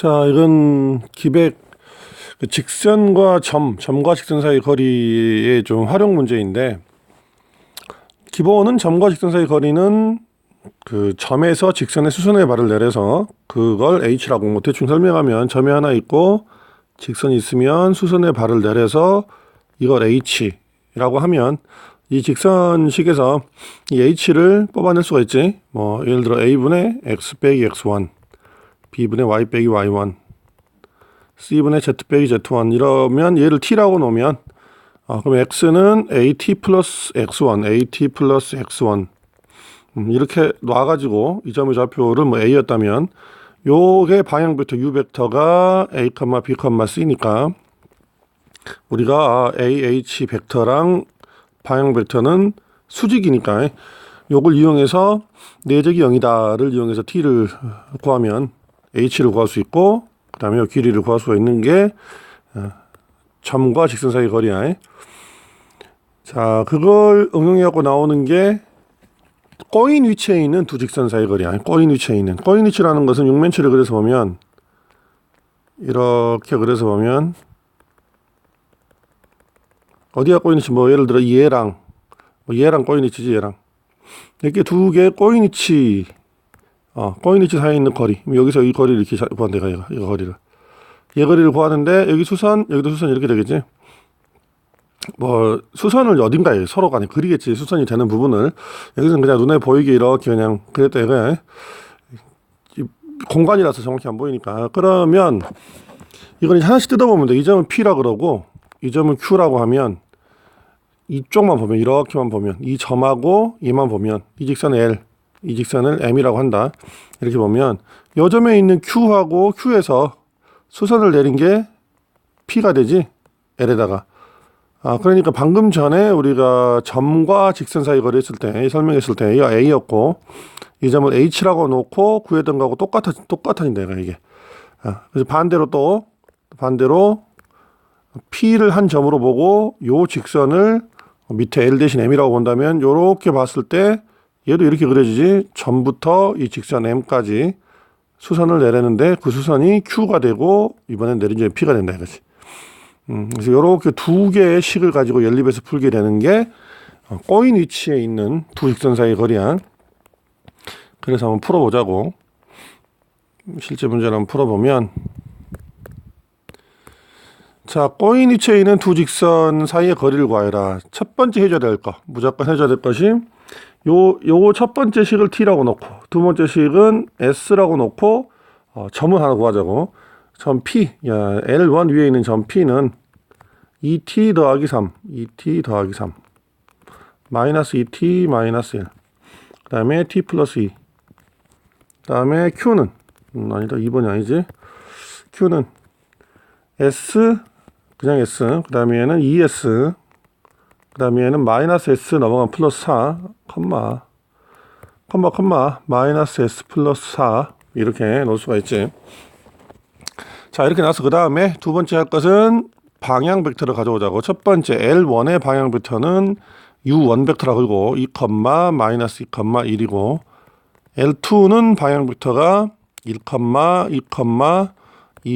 자, 이건 기백 그 직선과 점, 점과 직선 사이 거리의 좀 활용 문제인데 기본은 점과 직선 사이 거리는 그 점에서 직선의 수선의 발을 내려서 그걸 h라고 뭐 대충 설명하면 점이 하나 있고 직선이 있으면 수선의 발을 내려서 이걸 h라고 하면 이 직선식에서 이 h를 뽑아낼 수가 있지. 뭐 예를 들어 a분의 x 빼기 x1, b분의 y 빼기 y1, c분의 z 빼기 z1 이러면 얘를 t라고 놓으면 아, 그럼 x는 at 플러스 x1, at 플러스 x1 음, 이렇게 놔가지고 이 점의 좌표를 뭐 a였다면 요게 방향 벡터 u 벡터가 a, b, c니까 우리가 a, h 벡터랑 방향 벡터는 수직이니까 요걸 이용해서 내적이 0이다를 이용해서 t를 구하면 h를 구할 수 있고 그다음에 길이를 구할 수가 있는 게 어, 점과 직선 사이 거리야. 자, 그걸 응용해 갖고 나오는 게 꼬인 위치에 있는 두 직선 사이 거리야. 꼬인 위치에 있는. 꼬인 위치라는 것은 육면체를 그려서 보면 이렇게 그려서 보면 어디가 꼬인 위치 뭐 예를 들어 얘랑 뭐 얘랑 꼬인 위치지 얘랑 이렇게 두 개의 꼬인 위치 어, 꼬인 위치 사이에 있는 거리. 여기서 이 거리를 이렇게 구한다 얘가 이 거리를. 얘 거리를 구하는데 여기 수선 여기도 수선 이렇게 되겠지? 뭐 수선을 어딘가에 서로 간에 그리겠지. 수선이 되는 부분을. 여기서는 그냥 눈에 보이게 이렇게 그냥 그랬다 이거야 공간이라서 정확히 안 보이니까. 그러면 이건 하나씩 뜯어보면 돼. 이 점은 P라 그러고 이 점은 Q라고 하면 이쪽만 보면 이렇게만 보면 이 점하고 얘만 보면 이 직선 L 이 직선을 M이라고 한다. 이렇게 보면 요 점에 있는 Q하고 Q에서 수선을 내린 게 P가 되지? L에다가. 아 그러니까 방금 전에 우리가 점과 직선 사이 거리 했을 때 설명했을 때 이가 A였고 이 점을 H라고 놓고 구했던 거하고 똑같아 똑같아진다 이게. 아, 그래서 반대로 또 반대로 P를 한 점으로 보고 요 직선을 밑에 L 대신 M이라고 본다면 요렇게 봤을 때 얘도 이렇게 그려지지 점부터 이 직선 M까지 수선을 내리는데 그 수선이 Q가 되고 이번엔 내린 점이 P가 된다 이거지. 음, 그래서 요렇게 두 개의 식을 가지고 연립해서 풀게 되는 게 어, 꼬인 위치에 있는 두 직선 사이의 거리야. 그래서 한번 풀어보자고. 실제 문제를 한번 풀어보면 자, 꼬인 위치에 있는 두 직선 사이의 거리를 구하여라. 첫 번째 해줘야 될 거, 무조건 해줘야 될 것이 요, 요거 첫 번째 식을 t라고 놓고 두 번째 식은 s라고 놓고 어, 점을 하나 구하자고. 점 p, 야, L1 위에 있는 점 p는 2t 더하기 3, 2t 더하기 3, 마이너스 2t 마이너스 1, 그 다음에 t 플러스 2, 그 다음에 q는, 음, 아니다, 2번이 아니지. q는 s 그냥 S, 그 다음에 얘는 ES, 그 다음에 얘는 마이너스 S 넘어간 플러스 4, 컴마, 컴마, 컴마, 마이너스 S 플러스 4, 이렇게 넣을 수가 있지. 자, 이렇게 나서 그 다음에 두 번째 할 것은 방향 벡터를 가져오자고. 첫 번째 L1의 방향 벡터는 U1 벡터라 그러고 2, 마이너스 2, 1이고 L2는 방향 벡터가 1, 2,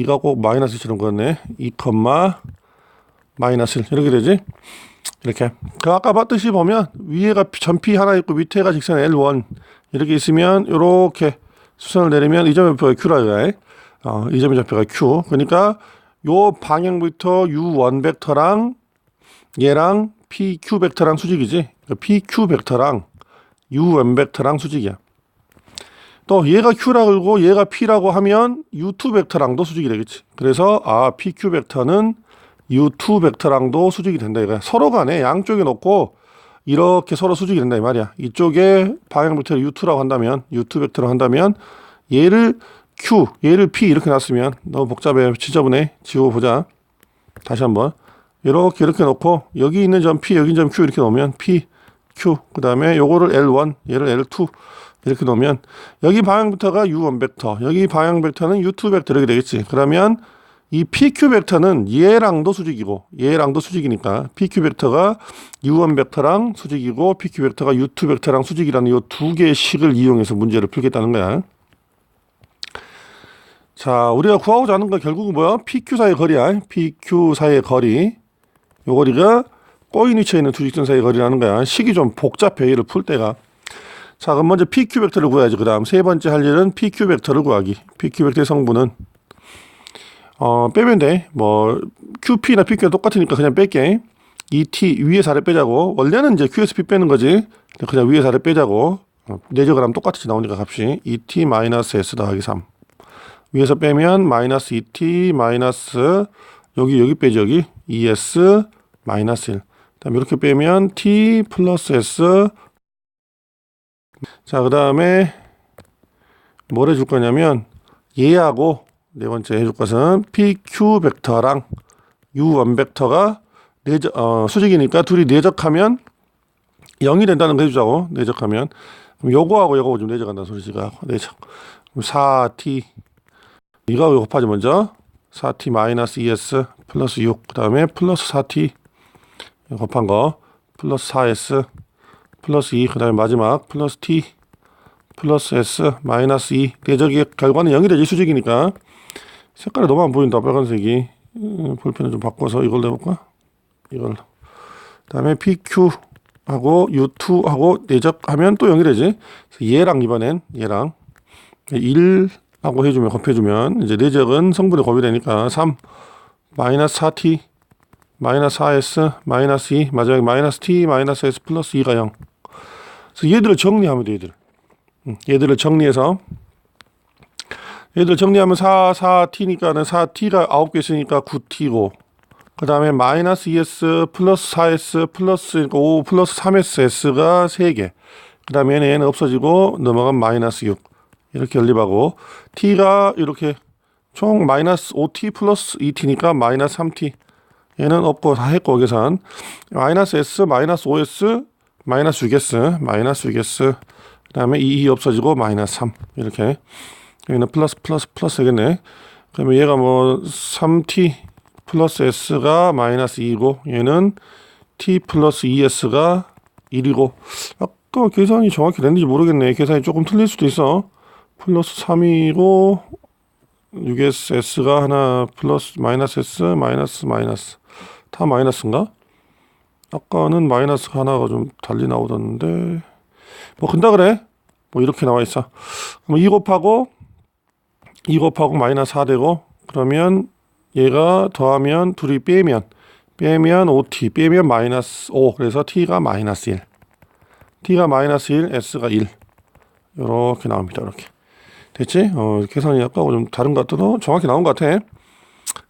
2가 꼭 마이너스 처럼 그렇네. 2, 마이너스 1 이렇게 되지. 이렇게. 그 아까 봤듯이 보면 위에가 전피 하나 있고 밑에가 직선 L1 이렇게 있으면 이렇게 수선을 내리면 이 점의 좌표가 Q라 이거야. 어, 이 점의 좌표가 Q. 그러니까 요 방향부터 U1 벡터랑 얘랑 PQ 벡터랑 수직이지. 그러니까 PQ 벡터랑 U1 벡터랑 수직이야. 또 얘가 Q라 그러고 얘가 P라고 하면 U2 벡터랑도 수직이 되겠지. 그래서 아 PQ 벡터는 U2 벡터랑도 수직이 된다 이거야. 서로 간에 양쪽에 놓고 이렇게 서로 수직이 된다 이 말이야. 이쪽에 방향 벡터를 U2라고 한다면 U2 벡터로 한다면 얘를 Q, 얘를 P 이렇게 놨으면 너무 복잡해. 지저분해. 지워 보자. 다시 한번. 이렇게 이렇게 놓고 여기 있는 점 P, 여기 있는 점 Q 이렇게 놓으면 P, Q. 그 다음에 요거를 L1, 얘를 L2 이렇게 놓으면 여기 방향 벡터가 U1 벡터, 여기 방향 벡터는 U2 벡터 이렇게 되겠지. 그러면 이 PQ 벡터는 얘랑도 수직이고 얘랑도 수직이니까 PQ 벡터가 U1 벡터랑 수직이고 PQ 벡터가 U2 벡터랑 수직이라는 이 두 개의 식을 이용해서 문제를 풀겠다는 거야. 자, 우리가 구하고자 하는 건 결국은 뭐야? PQ 사이의 거리야. PQ 사이의 거리. 요 거리가 꼬인 위치에 있는 두 직선 사이의 거리라는 거야. 식이 좀 복잡해. 얘를 풀 때가. 자, 그럼 먼저 PQ 벡터를 구해야지. 그 다음 세 번째 할 일은 PQ 벡터를 구하기. PQ 벡터의 성분은 어, 빼면 돼. 뭐 QP나 PQ가 똑같으니까 그냥 뺄게. ET 위에서 아래 빼자고. 원래는 이제 QSP 빼는 거지. 그냥 위에서 아래 빼자고. 어, 내적을 하면 똑같이 나오니까 값이 ET 마이너스 S 더하기 3. 위에서 빼면 마이너스 ET 마이너스 여기 여기 빼죠 여기 ES 마이너스 1. 그다음에 이렇게 빼면 T 플러스 S 자 그 다음에 뭘 해줄 거냐면 얘하고 네 번째 해줄 것은 PQ 벡터랑 U1 벡터가 내적 어, 수직이니까 둘이 내적하면 0이 된다는 거 해주자고. 내적하면. 그럼 요거하고 요거 좀 내적한다는 소리지가. 내적. 4t 이거 왜 곱하지 먼저. 4t 마이너스 2s 플러스 6 그 다음에 플러스 4t 이거 곱한 거. 플러스 4s 플러스 2 그 다음에 마지막 플러스 t 플러스 s 마이너스 2 내적의 결과는 0이 되지 수직이니까 색깔이 너무 안 보인다 빨간색이. 음, 볼펜을 좀 바꿔서 이걸로 해볼까? 이걸로 그다음에 pq 하고 u2 하고 내적하면 또 0이 되지. 얘랑 이번엔 얘랑 1 하고 해주면 곱해주면 이제 내적은 성분이 곱이 되니까 3 마이너스 4t 마이너스 4s 마이너스 2 마지막에 마이너스 t 마이너스 s 플러스 2가 0 그래서 얘들을 정리하면 돼 얘들 음, 얘들을 정리해서 얘들 정리하면 4 4t니까는 4t가 9개 있으니까 9t고 그 다음에 마이너스 2s 플러스 4s 플러스 그러니까 5 플러스 3s가 3개 그 다음에 얘는 없어지고 넘어간 마이너스 6 이렇게 연립하고 t가 이렇게 총 마이너스 5t 플러스 2t니까 마이너스 3t 얘는 없고 다 했고 계산 마이너스 s 마이너스 5s 마이너스 6s 마이너스 6s 그 다음에 2, 2 없어지고 마이너스 3 이렇게 여기는 플러스 플러스 플러스 되겠네. 그러면 얘가 뭐 3t 플러스 s가 마이너스 2고 얘는 t 플러스 2s가 1이고. 아까 계산이 정확히 됐는지 모르겠네. 계산이 조금 틀릴 수도 있어. 플러스 3이고 6s가 하나 플러스 마이너스 s 마이너스 마이너스. 다 마이너스인가? 아까는 마이너스가 하나가 좀 달리 나오던데. 뭐 근다 그래? 뭐 이렇게 나와 있어. 그럼 2 곱하고 2 곱하고 마이너스 4 되고 그러면 얘가 더하면 둘이 빼면 빼면 5t 빼면 마이너스 5 그래서 t가 마이너스 1 t가 마이너스 1 s가 1 이렇게 나옵니다 이렇게. 됐지? 어, 계산이 아까하고 좀 다른 것 같아도 정확히 나온 것 같아.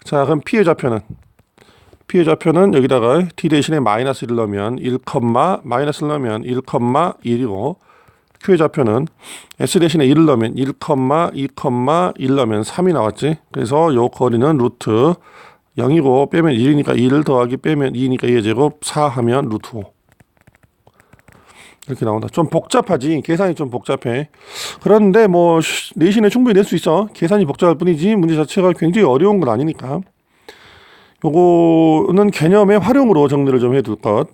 자 그럼 p의 좌표는? P의 좌표는 여기다가 t 대신에 마이너스 1을 넣으면 1, 마이너스를 넣으면 1,1이고 q의 좌표는 s 대신에 1을 넣으면 1, 2, 1 넣으면 3이 나왔지. 그래서 요 거리는 루트 0이고 빼면 1이니까 1을 더하기 빼면 2니까 2의 제곱 4 하면 루트 5. 이렇게 나온다. 좀 복잡하지. 계산이 좀 복잡해. 그런데 뭐 내신에 충분히 낼 수 있어. 계산이 복잡할 뿐이지 문제 자체가 굉장히 어려운 건 아니니까. 요거는 개념의 활용으로 정리를 좀 해둘 것.